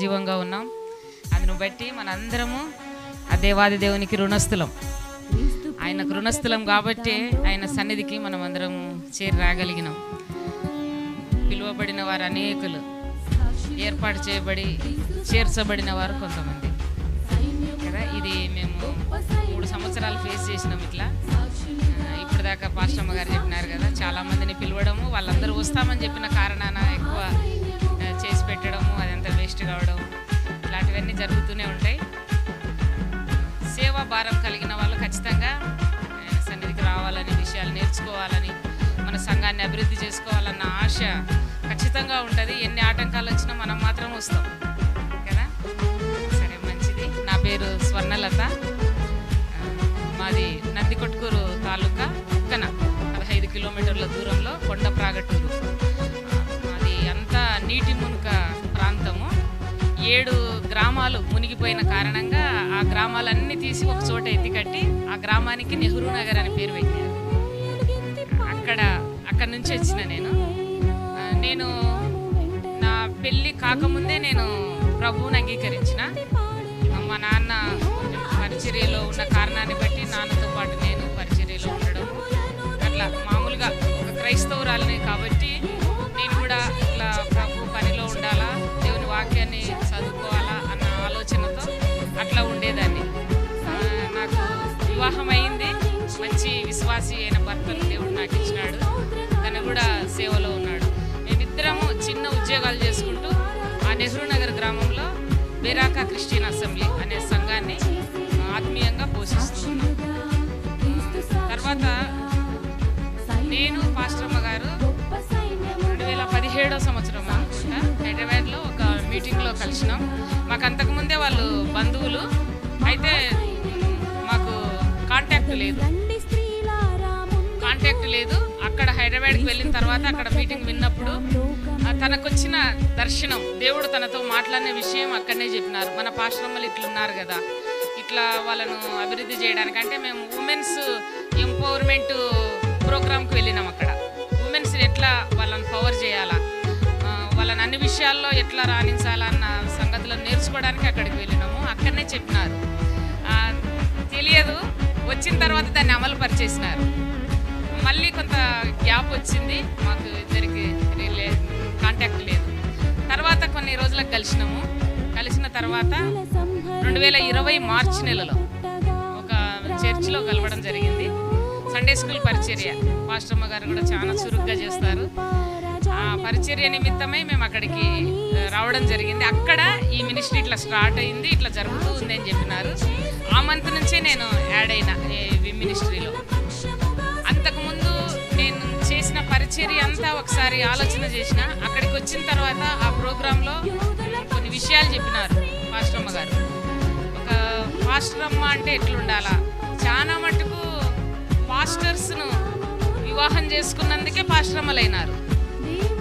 సజీవంగా ఉన్నాం. అందును బట్టి మనందరము ఆ దేవాది దేవునికి రుణస్థులం. ఆయనకు రుణస్థులం కాబట్టి ఆయన సన్నిధికి మనం అందరం చేరి రాగలిగినాం. పిలువబడిన వారు అనేకులు ఏర్పాటు చేయబడి చేర్చబడిన వారు కొంతమంది. కదా ఇది మేము మూడు సంవత్సరాలు ఫేస్ చేసినాం ఇట్లా. ఇప్పటిదాకా ఇప్పుడు దాకా పాస్టమ్మ గారు చెప్పినారు కదా చాలా మందిని పిలవడము వాళ్ళందరూ వస్తామని చెప్పిన కారణాన ఎక్కువ చేసి పెట్టడము అదంతా వేస్ట్ కావడం ఇలాంటివన్నీ జరుగుతూనే ఉంటాయి. సేవా భారం కలిగిన వాళ్ళు ఖచ్చితంగా ఆయన సన్నిధికి రావాలని విషయాలు నేర్చుకోవాలని మన సంఘాన్ని అభివృద్ధి చేసుకోవాలన్న ఆశ ఖచ్చితంగా ఉంటుంది. ఎన్ని ఆటంకాలు వచ్చినా మనం మాత్రం వస్తాం. కదా? సరే మంచిది. నా పేరు స్వర్ణలత. మాది మాది నందికొట్కూరు తాలూకా పక్కన పదహైదు కిలోమీటర్ల దూరంలో కొండ ప్రాగటూరు. నీటి మునుక ప్రాంతము. ఏడు గ్రామాలు మునిగిపోయిన కారణంగా ఆ గ్రామాలన్నీ తీసి ఒక చోట ఎత్తికట్టి ఆ గ్రామానికి నెహ్రూ నగర్ అని పేరు పెట్టారు. అక్కడ అక్కడి నుంచి వచ్చిన నేను. నేను నా పెళ్ళి కాకముందే నేను ప్రభువుని అంగీకరించిన. మా నాన్న పరిచర్యలో ఉన్న కారణాన్ని బట్టి నాన్నతో పాటు నేను పరిచర్యలో ఉండడం. అట్లా మామూలుగా ఒక క్రైస్తవురాలిని కాబట్టి నేను కూడా ఇట్లా వివాహం అయింది మంచి విశ్వాసి అయిన భర్తను దేవుడు నాకు ఇచ్చినాడు. తను కూడా సేవలో ఉన్నాడు. మేమిద్దరము చిన్న ఉద్యోగాలు చేసుకుంటూ ఆ నెహ్రూ నగర్ గ్రామంలో బెరాకా క్రిస్టియన్ అసెంబ్లీ అనే సంఘాన్ని ఆత్మీయంగా పోషిస్తున్నాను తర్వాత నేను పాస్టర్మ గారు రెండు వేల పదిహేడో సంవత్సరం అనుకుంటా హైదరాబాద్లో ఒక మీటింగ్లో కలిసినాం. మాకు అంతకుముందే వాళ్ళు బంధువులు. అయితే కాంటాక్ట్ లేదు. కాంటాక్ట్ లేదు. అక్కడ హైదరాబాద్కి వెళ్ళిన తర్వాత అక్కడ మీటింగ్ విన్నప్పుడు తనకొచ్చిన దర్శనం దేవుడు తనతో మాట్లాడిన విషయం అక్కడనే చెప్పినారు. మన పాశ్రమలు ఇట్లా ఉన్నారు కదా. ఇట్లా వాళ్ళను అభివృద్ధి చేయడానికి అంటే మేము ఉమెన్స్ ఎంపవర్మెంట్ ప్రోగ్రామ్కి వెళ్ళినాం అక్కడ. ఉమెన్స్ ఎట్లా వాళ్ళని పవర్ చేయాలా? వాళ్ళని అన్ని విషయాల్లో ఎట్లా రాణించాలన్న సంగతులను నేర్చుకోవడానికి అక్కడికి వెళ్ళినాము. అక్కడనే చెప్పినారు. తెలియదు. వచ్చిన తర్వాత దాన్ని అమలు పరిచేసినారు. మళ్ళీ కొంత గ్యాప్ వచ్చింది. మాకు ఇద్దరికి రిలే కాంటాక్ట్ లేదు. తర్వాత కొన్ని రోజులకు కలిసినాము. కలిసిన తర్వాత రెండు వేల ఇరవై మార్చి నెలలో ఒక చర్చిలో కలవడం జరిగింది. సండే స్కూల్ పరిచర్య. పాస్టమ్మ గారు కూడా చాలా చురుగ్గా చేస్తారు. ఆ పరిచర్య నిమిత్తమై మేము అక్కడికి రావడం జరిగింది. అక్కడ ఈ మినిస్ట్రీ ఇట్లా స్టార్ట్ అయింది ఇట్లా జరుగుతూ ఉంది అని చెప్పినారు. ఆ మంత్ నుంచే నేను యాడ్ అయిన ఈ మినిస్ట్రీలో అంతకుముందు నేను చేసిన పరిచర్య అంతా ఒకసారి ఆలోచన చేసిన. అక్కడికి వచ్చిన తర్వాత ఆ ప్రోగ్రాంలో కొన్ని విషయాలు చెప్పినారు పాస్టమ్మ గారు. ఒక పాస్టరమ్మ అంటే ఎట్లుండాలా? చాలా మటుకు పాస్టర్స్ను వివాహం చేసుకున్నందుకే పాశ్రమలైనారు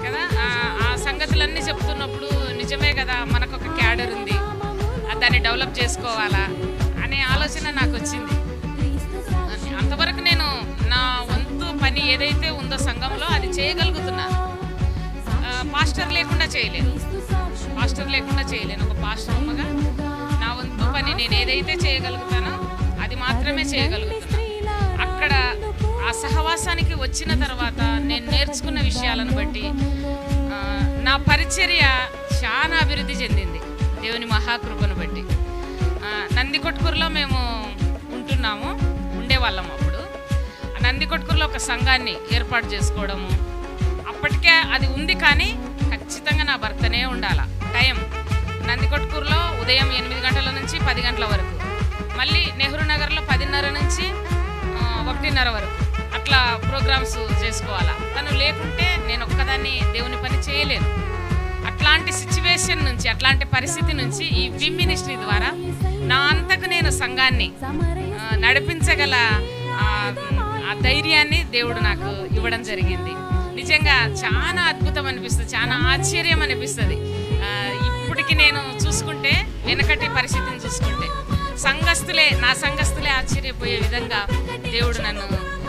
కదా? ఆ- సంగతులన్నీ చెప్తున్నప్పుడు నిజమే కదా మనకు ఒక క్యాడర్ ఉంది. దాన్ని డెవలప్ చేసుకోవాలా? అనే ఆలోచన నాకు వచ్చింది అంతవరకు నేను నా వంతు పని ఏదైతే ఉందో సంఘంలో అది చేయగలుగుతున్నాను పాస్టర్ లేకుండా చేయలేను. పాస్టర్ లేకుండా చేయలేను. ఒక పాస్టర్ అమ్మగా నా వంతు పని నేను ఏదైతే చేయగలుగుతానో అది మాత్రమే చేయగలుగుతున్నాను అక్కడ ఆ సహవాసానికి వచ్చిన తర్వాత నేను నేర్చుకున్న విషయాలను బట్టి నా పరిచర్య చాలా అభివృద్ధి చెందింది. దేవుని మహాకృపను బట్టి. నందికొట్కూరులో మేము ఉంటున్నాము ఉండేవాళ్ళం అప్పుడు. ఆ నందికొట్కూరులో ఒక సంఘాన్ని ఏర్పాటు చేసుకోవడము. అప్పటికే అది ఉంది కానీ ఖచ్చితంగా నా భర్తనే ఉండాల. టైం. నందికొట్కూరులో ఉదయం ఎనిమిది గంటల నుంచి పది గంటల వరకు. మళ్ళీ నెహ్రూ నగర్లో పదిన్నర నుంచి ఒకటిన్నర వరకు. అట్లా ప్రోగ్రామ్స్ చేసుకోవాలా. తను లేకుంటే నేను ఒక్కదాన్ని దేవుని పని చేయలేను అట్లాంటి సిచ్యువేషన్ నుంచి అట్లాంటి పరిస్థితి నుంచి ఈ విమ్ మినిస్ట్రీ ద్వారా నా సంఘాన్ని నడిపించగల ఆ, ధైర్యాన్ని దేవుడు నాకు ఇవ్వడం జరిగింది. నిజంగా చాలా అద్భుతం అనిపిస్తుంది చాలా ఆశ్చర్యం అనిపిస్తుంది. ఇప్పటికి నేను చూసుకుంటే వెనకటి పరిస్థితిని చూసుకుంటే సంఘస్థులే నా సంఘస్థులే ఆశ్చర్యపోయే విధంగా దేవుడు నన్ను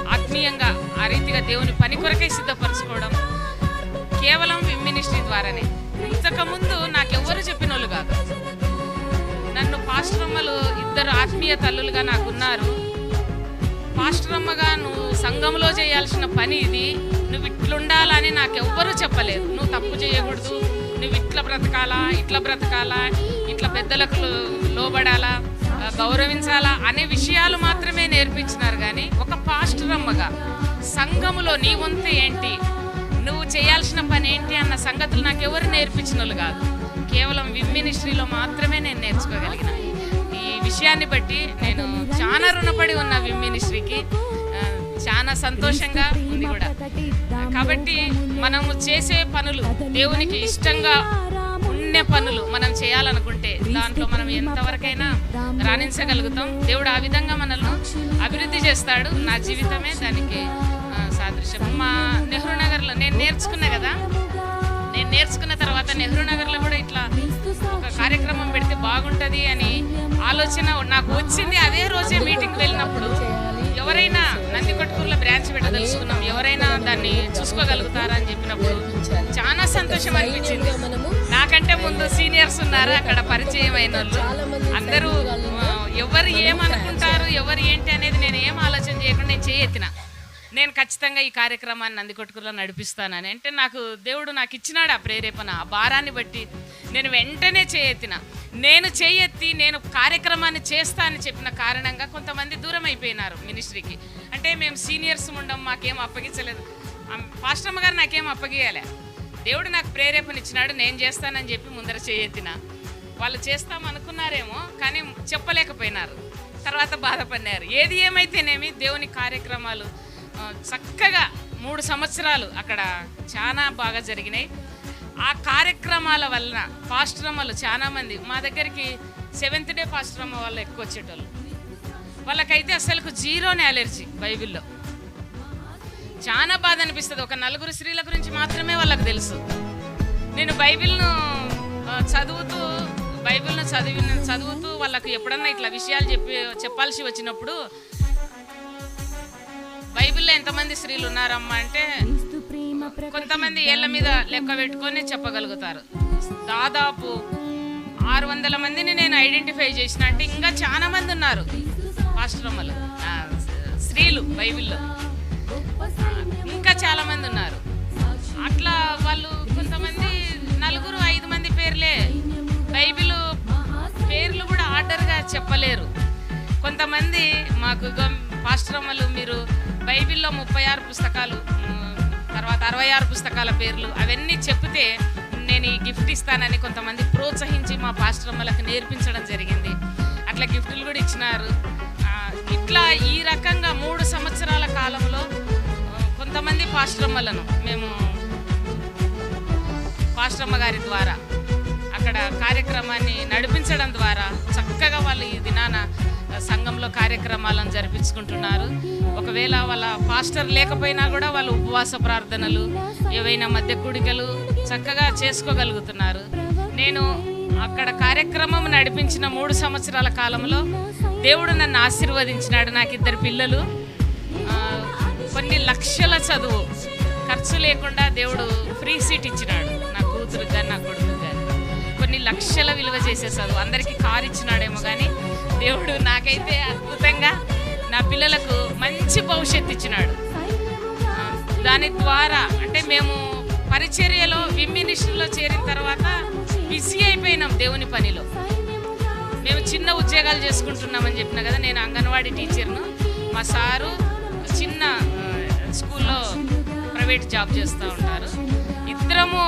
ఆత్మీయంగా ఆ రీతిగా దేవుని పని కొరకే సిద్ధపరచుకోవడం కేవలం విమ్ మినిస్ట్రీ ద్వారానే ఇంతకుముందు నాకెవ్వరు చెప్పిన వాళ్ళు కాదు. ఇద్దరు ఆత్మీయ తల్లులుగా నాకున్నారు. పాస్టర్ అమ్మగా నువ్వు సంఘంలో చేయాల్సిన పని ఇది. నువ్వు ఇట్లుండాలని నాకు ఎవ్వరూ చెప్పలేదు. నువ్వు తప్పు చేయకూడదు. నువ్వు ఇట్లా బ్రతకాలా ఇట్లా బ్రతకాలా ఇట్లా పెద్దలకు లోబడాలా గౌరవించాలా అనే విషయాలు మాత్రమే నేర్పించినారు కానీ ఒక పాస్టరమ్మగా సంఘములో నీ వంతు ఏంటి? నువ్వు చేయాల్సిన పని ఏంటి? అన్న సంగతులు నాకు ఎవరు నేర్పించిన వాళ్ళు కాదు. కేవలం విమ్ మినిస్ట్రీలో మాత్రమే నేను నేర్చుకోగలిగిన. విషయాన్ని బట్టి నేను చాలా రుణపడి ఉన్న విమ్ మినిస్ట్రీకి చాలా సంతోషంగా ఉంది కూడా. కాబట్టి మనము చేసే పనులు దేవునికి ఇష్టంగా ఉండే పనులు మనం చేయాలనుకుంటే దాంట్లో మనం ఎంతవరకైనా రాణించగలుగుతాం. దేవుడు ఆ విధంగా మనల్ని అభివృద్ధి చేస్తాడు. నా జీవితమే దానికి సాదృశ్యం. మా నెహ్రూ నగర్లో నేను నేర్చుకున్నా కదా నేను నేర్చుకున్న తర్వాత నెహ్రూ నగర్లో కూడా ఇట్లా ఆలోచన నాకు వచ్చింది అదే రోజే మీటింగ్ వెళ్ళినప్పుడు. ఎవరైనా నందికొట్కూరులో బ్రాంచ్ పెట్టదలుచుకున్నాం. ఎవరైనా దాన్ని చూసుకోగలుగుతారా అని చెప్పినప్పుడు చాలా సంతోషం అనిపించింది. నాకంటే ముందు సీనియర్స్ ఉన్నారు అక్కడ పరిచయం అయిన అందరూ ఎవరు ఏమనుకుంటారు ఎవరు ఏంటి అనేది నేను ఏం ఆలోచన చేయకుండా నేను చేయెత్తిన నేను ఖచ్చితంగా ఈ కార్యక్రమాన్ని నందికొట్టుకులో నడిపిస్తానని. అంటే నాకు దేవుడు నాకు ఇచ్చినాడు ఆ ప్రేరేపణ ఆ భారాన్ని బట్టి నేను వెంటనే చేయెత్తిన. నేను చేయెత్తి నేను కార్యక్రమాన్ని చేస్తా అని చెప్పిన కారణంగా కొంతమంది దూరం అయిపోయినారు మినిస్ట్రీకి. అంటే మేము సీనియర్స్ ఉండం మాకేం అప్పగించలేదు. పాస్టమ్మ గారు నాకేం అప్పగియాలే దేవుడు నాకు ప్రేరేపణ ఇచ్చినాడు నేను చేస్తానని చెప్పి ముందర చేయెత్తిన. వాళ్ళు చేస్తాం అనుకున్నారేమో కానీ చెప్పలేకపోయినారు. తర్వాత బాధపడినారు. ఏది ఏమైతేనేమి దేవుని కార్యక్రమాలు చక్కగా మూడు సంవత్సరాలు అక్కడ చాలా బాగా జరిగినాయి. ఆ కార్యక్రమాల వలన పాస్ట్రమ్మలు చాలామంది మా దగ్గరికి సెవెంత్ డే పాస్ట్రమ్మ వాళ్ళు ఎక్కువ వచ్చేటోళ్ళు. వాళ్ళకైతే అసలు జీరోనే అలర్జీ బైబిల్లో. చాలా బాధ అనిపిస్తుంది. ఒక నలుగురు స్త్రీల గురించి మాత్రమే వాళ్ళకి తెలుసు. నేను బైబిల్ను చదువుతూ బైబిల్ను చదివి చదువుతూ వాళ్ళకు ఎప్పుడన్నా ఇట్లా విషయాలు చెప్పి చెప్పాల్సి వచ్చినప్పుడు బైబిల్లో ఎంతమంది స్త్రీలు ఉన్నారమ్మా అంటే కొంతమంది ఏళ్ళ మీద లెక్క పెట్టుకొని చెప్పగలుగుతారు. దాదాపు ఆరు వందల మందిని నేను ఐడెంటిఫై చేసిన అంటే ఇంకా చాలా మంది ఉన్నారు. ఆశ్రమాలు స్త్రీలు బైబిల్లో. ఇంకా చాలా మంది ఉన్నారు. అట్లా వాళ్ళు కొంతమంది నలుగురు ఐదు మంది పేర్లే బైబిల్ పేర్లు కూడా ఆర్డర్గా చెప్పలేరు. కొంతమంది మాకు పాశ్రమలు మీరు బైబిల్లో ముప్పై ఆరు పుస్తకాలు తర్వాత అరవై ఆరు పుస్తకాల పేర్లు అవన్నీ చెప్తే నేను ఈ గిఫ్ట్ ఇస్తానని కొంతమంది ప్రోత్సహించి మా పాశ్రమలకు నేర్పించడం జరిగింది. అట్లా గిఫ్టులు కూడా ఇచ్చినారు. ఇట్లా ఈ రకంగా మూడు సంవత్సరాల కాలంలో కొంతమంది పాశ్రమలను మేము పాస్టమ్మ గారి ద్వారా అక్కడ కార్యక్రమాన్ని నడిపించడం ద్వారా చక్కగా వాళ్ళు ఈ దినాన సంఘంలో కార్యక్రమాలను జరిపించుకుంటున్నారు. ఒకవేళ వాళ్ళ పాస్టర్ లేకపోయినా కూడా వాళ్ళు ఉపవాస ప్రార్థనలు ఏవైనా మధ్య కూడికలు చక్కగా చేసుకోగలుగుతున్నారు. నేను అక్కడ కార్యక్రమం నడిపించిన మూడు సంవత్సరాల కాలంలో దేవుడు నన్ను ఆశీర్వదించినాడు. నాకు ఇద్దరు పిల్లలు. కొన్ని లక్షల చదువు. ఖర్చు లేకుండా దేవుడు ఫ్రీ సీట్ ఇచ్చినాడు. నా కూతురు కానీ నా కొడుకు కానీ కొన్ని లక్షల విలువ చేసే చదువు. అందరికీ కారు ఇచ్చినాడేమో కానీ దేవుడు నాకైతే అద్భుతంగా నా పిల్లలకు మంచి భవిష్యత్తు ఇచ్చినాడు. దాని ద్వారా అంటే మేము పరిచర్యలో విమ్మినిషన్లో చేరిన తర్వాత బిజీ అయిపోయినాం దేవుని పనిలో. మేము చిన్న ఉద్యోగాలు చేసుకుంటున్నామని చెప్పిన కదా నేను అంగన్వాడీ టీచర్ను. మా సారు చిన్న స్కూల్లో ప్రైవేట్ జాబ్ చేస్తూ ఉంటారు. ఇద్దరము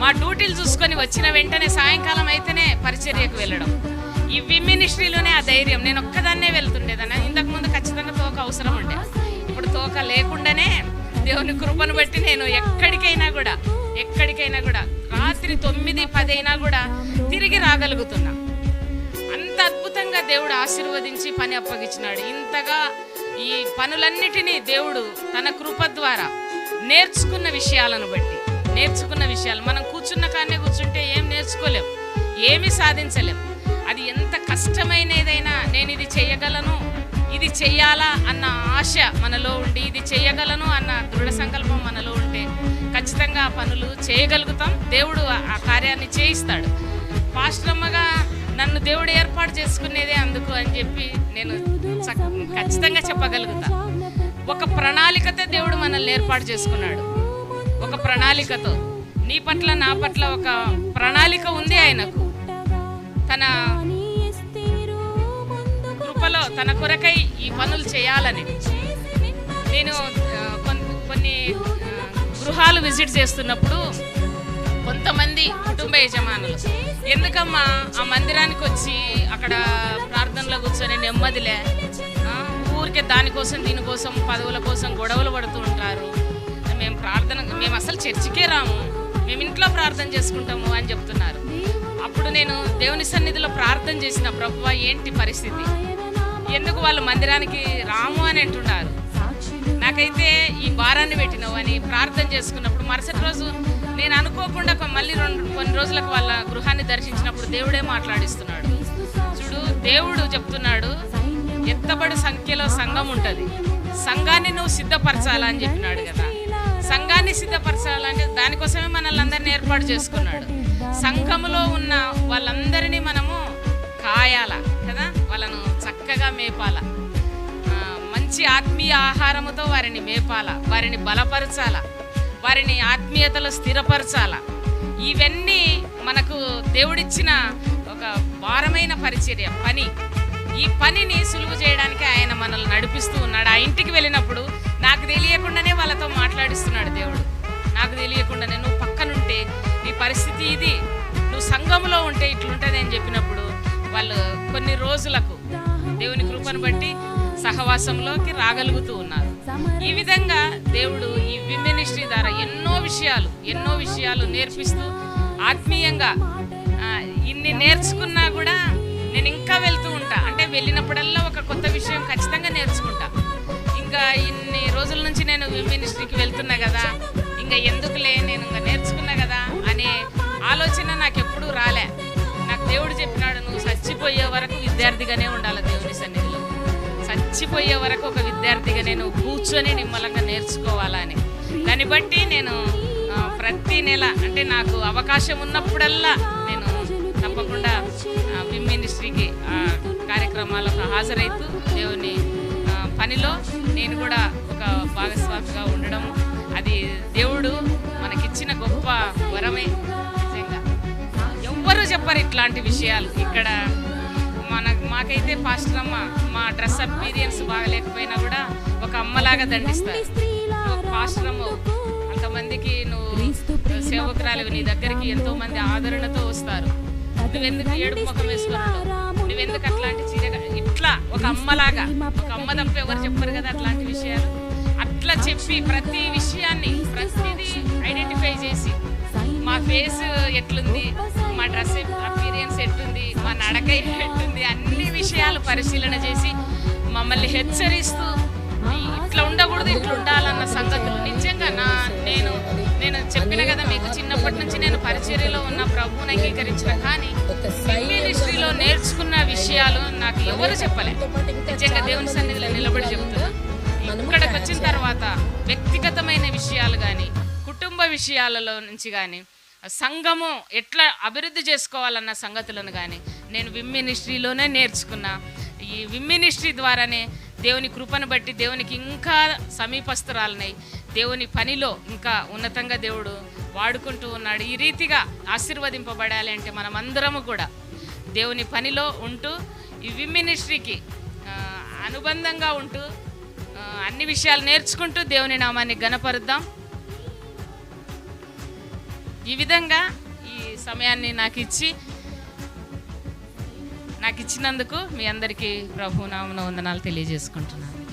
మా డ్యూటీలు చూసుకొని వచ్చిన వెంటనే సాయంకాలం అయితేనే పరిచర్యకు వెళ్ళడం. ఈ వి మినిస్ట్రీలోనే ఆ ధైర్యం. నేను ఒక్కదాన్నే వెళ్తుండేదాన్ని. ఇంతకు ముందు ఖచ్చితంగా తోక అవసరం ఉండే. ఇప్పుడు తోక లేకుండానే దేవుని కృపను బట్టి నేను ఎక్కడికైనా కూడా ఎక్కడికైనా కూడా రాత్రి తొమ్మిది పది అయినా కూడా తిరిగి రాగలుగుతున్నా. అంత అద్భుతంగా దేవుడు ఆశీర్వదించి పని అప్పగించినాడు. ఇంతగా ఈ పనులన్నిటినీ దేవుడు తన కృప ద్వారా నేర్చుకున్న విషయాలను బట్టి నేర్చుకున్న విషయాలు. మనం కూర్చున్న కానే కూర్చుంటే ఏం నేర్చుకోలేం ఏమీ సాధించలేం. అది ఎంత కష్టమైనదైనా నేను ఇది చేయగలను ఇది చేయాలా అన్న ఆశ మనలో ఉండి ఇది చేయగలను అన్న దృఢ సంకల్పం మనలో ఉంటే ఖచ్చితంగా ఆ పనులు చేయగలుగుతాం. దేవుడు ఆ- కార్యాన్ని చేయిస్తాడు. పాస్టరమ్మగా నన్ను దేవుడు ఏర్పాటు చేసుకునేదే అందుకు అని చెప్పి నేను ఖచ్చితంగా చెప్పగలుగుతా. ఒక ప్రణాళికతో దేవుడు మనల్ని ఏర్పాటు చేసుకున్నాడు. ఒక ప్రణాళికతో. నీ పట్ల నా పట్ల ఒక ప్రణాళిక ఉంది ఆయనకు. తన కృపలో తన కొరకై ఈ పనులు చేయాలని. నేను కొన్ని గృహాలు విజిట్ చేస్తున్నప్పుడు కొంతమంది కుటుంబ యజమానులు ఎందుకమ్మా ఆ మందిరానికి వచ్చి అక్కడ ప్రార్థనలో కూర్చొని నెమ్మదిలే? ఊరికే దానికోసం దీనికోసం పదవుల కోసం గొడవలు పడుతూ ఉంటారు. మేము ప్రార్థన మేము అసలు చర్చికే రాము. మేము ఇంట్లో ప్రార్థన చేసుకుంటాము అని చెప్తున్నారు. అప్పుడు నేను దేవుని సన్నిధిలో ప్రార్థన చేసిన ప్రభు ఏంటి పరిస్థితి? ఎందుకు వాళ్ళు మందిరానికి రాము అని అంటున్నారు? నాకైతే ఈ భారాన్ని పెట్టినావు అని ప్రార్థన చేసుకున్నప్పుడు మరుసటి రోజు నేను అనుకోకుండా మళ్ళీ రెండు కొన్ని రోజులకు వాళ్ళ గృహాన్ని దర్శించినప్పుడు దేవుడే మాట్లాడిస్తున్నాడు. చూడు దేవుడు చెప్తున్నాడు ఎత్తబడి సంఖ్యలో సంఘం ఉంటుంది. సంఘాన్ని నువ్వు సిద్ధపరచాలని చెప్పినాడు కదా. సంఘాన్ని సిద్ధపరచాలంటే దానికోసమే మనల్ని అందరినీ ఏర్పాటు చేసుకున్నాడు. సంఘములో ఉన్న వాళ్ళందరినీ మనము కాయాల కదా? వాళ్ళను చక్కగా మేపాల. మంచి ఆత్మీయ ఆహారముతో వారిని మేపాల వారిని బలపరచాల వారిని ఆత్మీయతలో స్థిరపరచాల. ఇవన్నీ మనకు దేవుడిచ్చిన ఒక భారమైన పరిచర్య పని. ఈ పనిని సులువు చేయడానికి ఆయన మనల్ని నడిపిస్తూ ఉన్నాడు. ఆ ఇంటికి వెళ్ళినప్పుడు నాకు తెలియకుండానే వాళ్ళతో మాట్లాడిస్తున్నాడు దేవుడు. నాకు తెలియకుండానే నువ్వు ఉంటే నీ పరిస్థితి ఇది. నువ్వు సంఘంలో ఉంటే ఇట్లుంటుంది అని చెప్పినప్పుడు వాళ్ళు కొన్ని రోజులకు దేవుని కృపను బట్టి సహవాసంలోకి రాగలుగుతూ ఉన్నారు. ఈ విధంగా దేవుడు ఈ విమినిస్ట్రీ ద్వారా ఎన్నో విషయాలు ఎన్నో విషయాలు నేర్పిస్తూ ఆత్మీయంగా ఇన్ని నేర్చుకున్నా కూడా నేను ఇంకా వెళ్తూ ఉంటా. అంటే వెళ్ళినప్పుడల్లా ఒక కొత్త విషయం ఖచ్చితంగా నేర్చుకుంటా. ఇంకా ఇన్ని రోజుల నుంచి నేను మినిస్ట్రీకి వెళ్తున్నా కదా ఇంకా ఎందుకులే నేను ఇంకా నేర్చుకున్నా కదా అనే ఆలోచన నాకు ఎప్పుడూ రాలే. నాకు దేవుడు చెప్పినాడు నువ్వు చచ్చిపోయే వరకు విద్యార్థిగానే ఉండాలి దేవుని సన్నిధిలో. చచ్చిపోయే వరకు ఒక విద్యార్థిగా నేను కూర్చొని నిమ్మలంగా నేర్చుకోవాలని దాన్ని బట్టి నేను ప్రతి నెల అంటే నాకు అవకాశం ఉన్నప్పుడల్లా నేను తప్పకుండా విమ్ మినిస్ట్రీకి కార్యక్రమాలకు హాజరైతూ దేవుని పనిలో నేను కూడా ఒక భాగస్వామిగా ఉండడం అది దేవుడు మనకిచ్చిన గొప్ప వరమే నిజంగా. ఎవ్వరు చెప్పరు ఇట్లాంటి విషయాలు. ఇక్కడ మన మాకైతే పాస్టర్ అమ్మ మా డ్రెస్ అపీరియన్స్ బాగలేకపోయినా కూడా ఒక అమ్మలాగా దండిస్తారు. ఒక పాస్టర్ అమ్మ అంతమందికి నువ్వు సేవకురాలు నీ దగ్గరికి ఎంతో మంది ఆదరణతో వస్తారు. నువ్వెందుకు ఏడు ముఖం వేసుకున్నావు నువ్వెందుకు అట్లాంటి చీర ఇట్లా ఒక అమ్మలాగా ఒక అమ్మ తప్ప ఎవరు చెప్పరు కదా అట్లాంటి విషయాలు? ఇట్లా చెప్పి ప్రతి విషయాన్ని ప్రతిదీ ఐడెంటిఫై చేసి మా ఫేస్ ఎట్లుంది? మా డ్రెస్ అపీరియన్స్ ఎట్లుంది మా నడక ఎట్లుంది అన్ని విషయాలు పరిశీలన చేసి మమ్మల్ని హెచ్చరిస్తూ ఇట్లా ఉండకూడదు ఇట్లా ఉండాలన్న సంగతులు. నిజంగా నా నేను నేను చెప్పిన కదా మీకు చిన్నప్పటి నుంచి నేను పరిచర్యలో ఉన్న ప్రభువుని అంగీకరించిన కానీ మినిస్ట్రీలో నేర్చుకున్న విషయాలు నాకు ఎవరు చెప్పలేదు నిజంగా దేవుని సన్నిధిలో నిలబడి చెప్తున్నా. ఇక్కడికి వచ్చిన తర్వాత వ్యక్తిగతమైన విషయాలు కానీ కుటుంబ విషయాలలో నుంచి కానీ సంఘము ఎట్లా అభివృద్ధి చేసుకోవాలన్న సంగతులను కానీ నేను విమ్ మినిస్ట్రీలోనే నేర్చుకున్నా. ఈ విమ్ మినిస్ట్రీ ద్వారానే దేవుని కృపను బట్టి దేవునికి ఇంకా సమీపస్తురాలనై దేవుని పనిలో ఇంకా ఉన్నతంగా దేవుడు వాడుకుంటూ ఉన్నాడు. ఈ రీతిగా ఆశీర్వదింపబడాలి అంటే మనమందరము కూడా దేవుని పనిలో ఉంటూ ఈ విమ్ మినిస్ట్రీకి అనుబంధంగా ఉంటూ అన్ని విషయాలు నేర్చుకుంటూ దేవుని నామాన్ని గణపరుద్దాం ఈ విధంగా ఈ సమయాన్ని నాకు ఇచ్చి నాకు ఇచ్చినందుకు మీ అందరికీ ప్రభు నామన వందనాలు తెలియజేసుకుంటున్నాను.